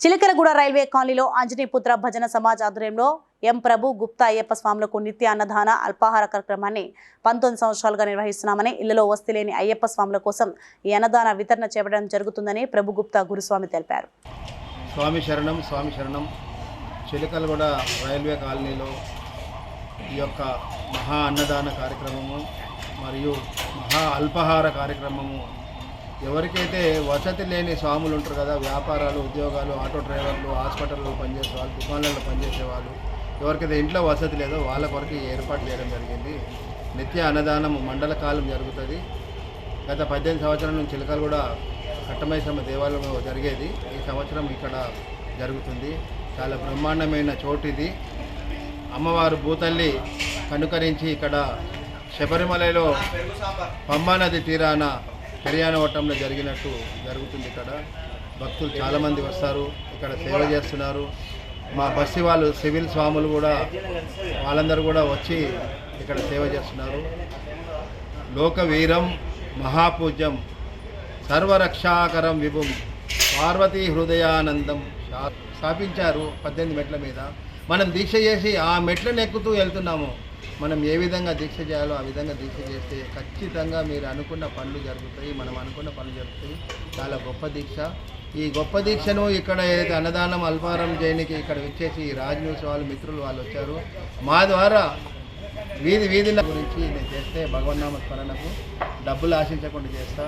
Chilkalguda railway కాలనీలో ఆంజనేయపుత్ర భజన సమాజ్ ఆధ్వర్యంలో ఎం ప్రభు గుప్తా అయ్యప్ప స్వాములకు నిత్య అన్నదాన అల్పాహార కార్యక్రమాన్ని పంతొమ్మిది సంవత్సరాలుగా నిర్వహిస్తున్నామని ఇళ్ళలో వస్తీ లేని అయ్యప్ప స్వాముల కోసం ఈ అన్నదాన వితరణ చేపట్టడం జరుగుతుందని ప్రభు గుప్తా గురుస్వామి తెలిపారు. స్వామి శరణం స్వామి శరణం. చిలకలగూడ రైల్వే కాలనీలో ఈ యొక్క మహా అన్నదాన కార్యక్రమము మరియు మహా అల్పాహార కార్యక్రమము ఎవరికైతే వసతి లేని స్వాములు ఉంటారు కదా వ్యాపారాలు ఉద్యోగాలు ఆటో డ్రైవర్లు హాస్పిటల్లో పనిచేసే వాళ్ళు దుకాణాలలో పనిచేసే వాళ్ళు ఎవరికైతే ఇంట్లో వసతి లేదో వాళ్ళ కొరకు ఏర్పాటు చేయడం జరిగింది. నిత్య అన్నదానం మండల కాలం జరుగుతుంది. గత పద్దెనిమిది సంవత్సరాల నుంచి చిలకలు కూడా కట్టమైసమ్మ దేవాలయంలో జరిగేది. ఈ సంవత్సరం ఇక్కడ జరుగుతుంది. చాలా బ్రహ్మాండమైన చోటు ఇది అమ్మవారు భూతల్లి కనుకరించి ఇక్కడ శబరిమలలో పంబానది నది తీరాన పెరియానవటంలో జరిగినట్టు జరుగుతుంది ఇక్కడ. భక్తులు చాలామంది వస్తారు ఇక్కడ సేవ చేస్తున్నారు. మా బస్సు వాళ్ళు సివిల్ స్వాములు కూడా వాళ్ళందరూ కూడా వచ్చి ఇక్కడ సేవ చేస్తున్నారు. లోకవీరం మహాపూజ్యం సర్వరక్షాకరం విభుం పార్వతీ హృదయానందం స్థాపించారు పద్దెనిమిది మెట్ల మీద. మనం దీక్ష చేసి ఆ మెట్లను ఎక్కుతూ వెళ్తున్నాము. మనం ఏ విధంగా దీక్ష చేయాలో ఆ విధంగా దీక్ష చేస్తే ఖచ్చితంగా మీరు అనుకున్న పనులు జరుగుతాయి మనం అనుకున్న పనులు జరుగుతాయి. చాలా గొప్ప దీక్ష. ఈ గొప్ప దీక్షను ఇక్కడ ఏదైతే అన్నదానం అల్పారం చేయడానికి ఇక్కడ వచ్చేసి రాజ్ న్యూస్ వాళ్ళు మిత్రులు వాళ్ళు వచ్చారు. మా ద్వారా వీధి వీధిల గురించి నేను చేస్తే భగవన్నామ స్మరణకు డబ్బులు ఆశించకుండా చేస్తా.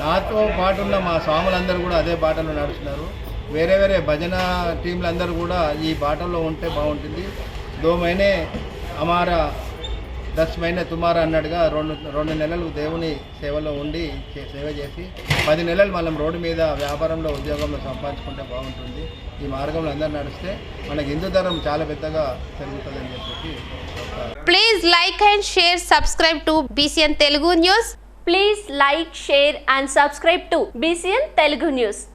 నాతో పాటు ఉన్న మా స్వాములందరూ కూడా అదే బాటలో నడుస్తున్నారు. వేరే వేరే భజన టీంలందరూ కూడా ఈ బాటలో ఉంటే బాగుంటుంది. దోమైనే అమారా దస్ మైనే తుమారా అన్నట్టుగా రెండు రెండు నెలలు దేవుని సేవలో ఉండి చే- సేవ చేసి పది నెలలు మనం రోడ్డు మీద వ్యాపారంలో ఉద్యోగంలో సంపాదించుకుంటే బాగుంటుంది. ఈ మార్గంలో అందరు నడిస్తే మనకి హిందూ ధర్మం చాలా పెద్దగా జరుగుతుందని చెప్పేసి please like and share subscribe to BCN Telugu news please like share and subscribe to BCN Telugu news